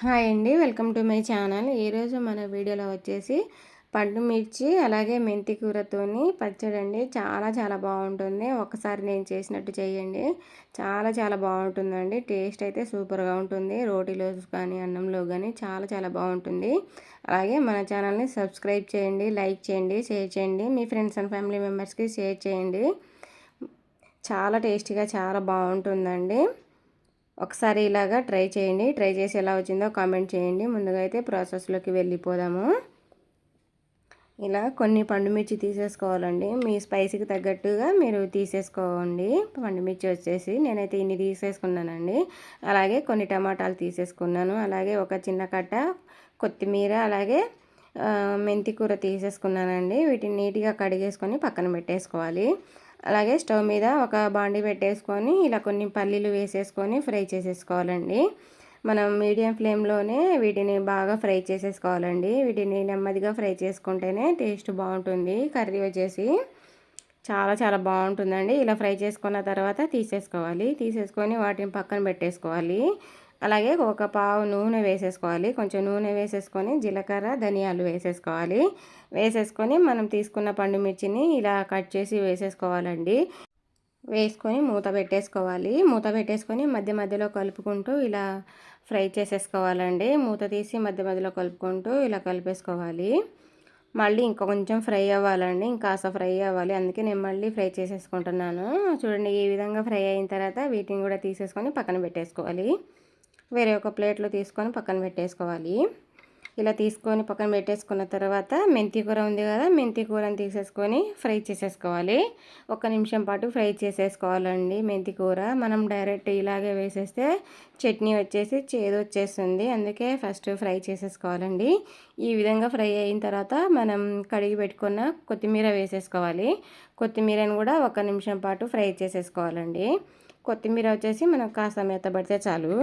Hi అండి. Welcome to my channel. ఈరోజు మన వీడియోలో వచ్చేసి పండు మిర్చి అలాగే మెంతి కూరతోని పచ్చడి అండి చాలా చాలా బాగుంటుంది. ఒకసారి నేను చేసినట్టు చేయండి. చాలా చాలా బాగుంటుందండి. టేస్ట్ అయితే సూపర్గా ఉంటుంది. రోటీలో కానీ అన్నంలో కానీ చాలా చాలా బాగుంటుంది. అలాగే మన ఛానల్ని సబ్స్క్రైబ్ చేయండి లైక్ చేయండి షేర్ చేయండి. మీ ఫ్రెండ్స్ అండ్ ఫ్యామిలీ మెంబర్స్కి షేర్ చేయండి. చాలా టేస్టీగా చాలా బాగుంటుందండి. ఒకసారి ఇలాగా ట్రై చేయండి. ట్రై చేసి ఎలా వచ్చిందో కామెంట్ చేయండి. ముందుగా అయితే ప్రాసెస్లోకి వెళ్ళిపోదాము. ఇలా కొన్ని పండుమిర్చి తీసేసుకోవాలండి. మీ స్పైసీకి తగ్గట్టుగా మీరు తీసేసుకోండి. పండుమిర్చి వచ్చేసి నేనైతే ఇన్ని తీసేసుకున్నానండి. అలాగే కొన్ని టమాటాలు తీసేసుకున్నాను. అలాగే ఒక చిన్న కట్ట కొత్తిమీర అలాగే మెంతి కూర తీసేసుకున్నానండి. వీటిని నీట్గా కడిగేసుకొని పక్కన పెట్టేసుకోవాలి. అలాగే స్టవ్ మీద ఒక బాండి పెట్టేసుకొని ఇలా కొన్ని పల్లీలు వేసేసుకొని ఫ్రై చేసేసుకోవాలండి. మనం మీడియం ఫ్లేమ్లోనే వీటిని బాగా ఫ్రై చేసేసుకోవాలండి. వీటిని నెమ్మదిగా ఫ్రై చేసుకుంటేనే టేస్ట్ బాగుంటుంది. కర్రీ వచ్చేసి చాలా చాలా బాగుంటుందండి. ఇలా ఫ్రై చేసుకున్న తర్వాత తీసేసుకోవాలి. తీసేసుకొని వాటిని పక్కన పెట్టేసుకోవాలి. అలాగే ఒక పావు నూనె వేసేసుకోవాలి. కొంచెం నూనె వేసేసుకొని జీలకర్ర ధనియాలు వేసేసుకోవాలి. వేసేసుకొని మనం తీసుకున్న పండు మిర్చిని ఇలా కట్ చేసి వేసేసుకోవాలండి. వేసుకొని మూత పెట్టేసుకోవాలి. మూత పెట్టేసుకొని మధ్య మధ్యలో కలుపుకుంటూ ఇలా ఫ్రై చేసేసుకోవాలండి. మూత తీసి మధ్య మధ్యలో కలుపుకుంటూ ఇలా కలిపేసుకోవాలి. మళ్ళీ ఇంకా కొంచెం ఫ్రై అవ్వాలండి. ఇంకాస ఫ్రై అవ్వాలి. అందుకే నేను మళ్ళీ ఫ్రై చేసేసుకుంటున్నాను. చూడండి ఈ విధంగా ఫ్రై అయిన తర్వాత వీటిని కూడా తీసేసుకొని పక్కన పెట్టేసుకోవాలి. వేరే ఒక ప్లేట్లో తీసుకొని పక్కన పెట్టేసుకోవాలి. ఇలా తీసుకొని పక్కన పెట్టేసుకున్న తర్వాత మెంతి కూర ఉంది కదా మెంతి కూరని తీసేసుకొని ఫ్రై చేసేసుకోవాలి. ఒక నిమిషం పాటు ఫ్రై చేసేసుకోవాలండి మెంతి కూర. మనం డైరెక్ట్ ఇలాగే వేసేస్తే చట్నీ వచ్చేసి చేదు వచ్చేస్తుంది. అందుకే ఫస్ట్ ఫ్రై చేసేసుకోవాలండి. ఈ విధంగా ఫ్రై అయిన తర్వాత మనం కడిగి పెట్టుకున్న కొత్తిమీర వేసేసుకోవాలి. కొత్తిమీరని కూడా ఒక నిమిషం పాటు ఫ్రై చేసేసుకోవాలండి. కొత్తిమీర వచ్చేసి మనకు కాస్త మెత్తబడితే చాలు.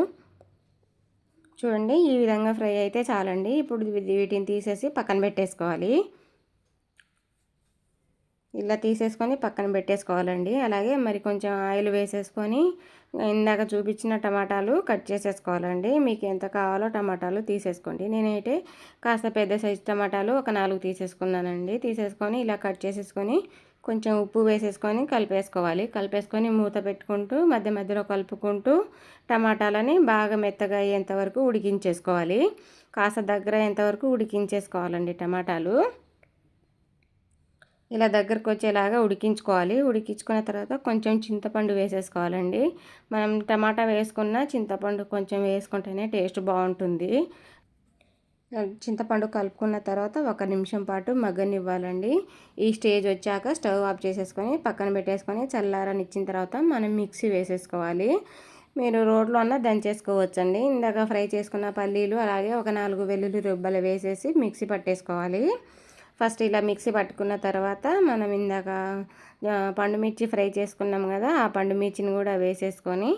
చూడండి ఈ విధంగా ఫ్రై అయితే చాలండి. ఇప్పుడు వీటిని తీసేసి పక్కన పెట్టేసుకోవాలి. ఇలా తీసేసుకొని పక్కన పెట్టేసుకోవాలండి. అలాగే మరి కొంచెం ఆయిల్ వేసేసుకొని ఇందాక చూపించిన టమాటాలు కట్ చేసేసుకోవాలండి. మీకు ఎంత కావాలో టమాటాలు తీసేసుకోండి. నేనైతే కాస్త పెద్ద సైజు టమాటాలు ఒక నాలుగు తీసేసుకున్నానండి. తీసేసుకొని ఇలా కట్ చేసేసుకొని కొంచెం ఉప్పు వేసేసుకొని కలిపేసుకోవాలి. కలిపేసుకొని మూత పెట్టుకుంటూ మధ్య మధ్యలో కలుపుకుంటూ టమాటాలని బాగా మెత్తగా అయ్యేంత వరకు ఉడికించేసుకోవాలి. కాస్త దగ్గర అయ్యేంతవరకు ఉడికించేసుకోవాలండి టమాటాలు. ఇలా దగ్గరకు వచ్చేలాగా ఉడికించుకోవాలి. ఉడికించుకున్న తర్వాత కొంచెం చింతపండు వేసేసుకోవాలండి. మనం టమాటా వేసుకున్న చింతపండు కొంచెం వేసుకుంటేనే టేస్ట్ బాగుంటుంది. చింతపండు కలుపుకున్న తర్వాత ఒక నిమిషం పాటు మగ్గనివ్వాలండి. ఈ స్టేజ్ వచ్చాక స్టవ్ ఆఫ్ చేసేసుకొని పక్కన పెట్టేసుకొని చల్లారని ఇచ్చిన తర్వాత మనం మిక్సీ వేసేసుకోవాలి. మీరు రోడ్లో అన్న దంచేసుకోవచ్చండి. ఇందాక ఫ్రై చేసుకున్న పల్లీలు అలాగే ఒక నాలుగు వెల్లుల్లి రుబ్బలు వేసేసి మిక్సీ పట్టేసుకోవాలి. ఫస్ట్ ఇలా మిక్సీ పట్టుకున్న తర్వాత మనం ఇందాక పండు మిర్చి ఫ్రై చేసుకున్నాం కదా ఆ పండు మిర్చిని కూడా వేసేసుకొని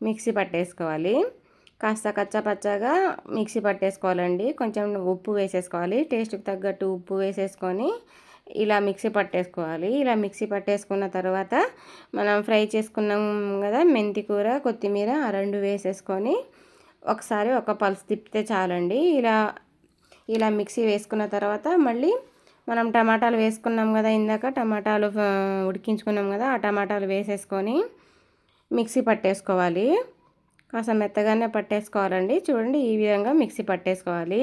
మిక్సీ పట్టేసుకోవాలి. కాస్త కచ్చపచ్చగా మిక్సీ పట్టేసుకోవాలండి. కొంచెం ఉప్పు వేసేసుకోవాలి. టేస్ట్కి తగ్గట్టు ఉప్పు వేసేసుకొని ఇలా మిక్సీ పట్టేసుకోవాలి. ఇలా మిక్సీ పట్టేసుకున్న తర్వాత మనం ఫ్రై చేసుకున్నాం కదా మెంతి కూర కొత్తిమీర ఆ రెండు వేసేసుకొని ఒకసారి ఒక పల్స్ తిప్పితే చాలండి. ఇలా ఇలా మిక్సీ వేసుకున్న తర్వాత మళ్ళీ మనం టమాటాలు వేసుకున్నాం కదా ఇందాక టమాటాలు ఉడికించుకున్నాం కదా ఆ టమాటాలు వేసేసుకొని మిక్సీ పట్టేసుకోవాలి. కాస్త మెత్తగానే పట్టేసుకోవాలండి. చూడండి ఈ విధంగా మిక్సీ పట్టేసుకోవాలి.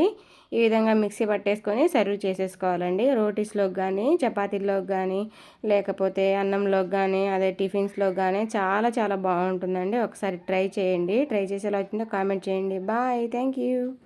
ఈ విధంగా మిక్సీ పట్టేసుకొని సర్వ్ చేసేసుకోవాలండి. రోటీస్లోకి కానీ చపాతీల్లోకి కానీ లేకపోతే అన్నంలోకి కానీ అదే టిఫిన్స్లోకి కానీ చాలా చాలా బాగుంటుందండి. ఒకసారి ట్రై చేయండి. ట్రై చేసేలా వచ్చిందో కామెంట్ చేయండి. బాయ్. Thank you.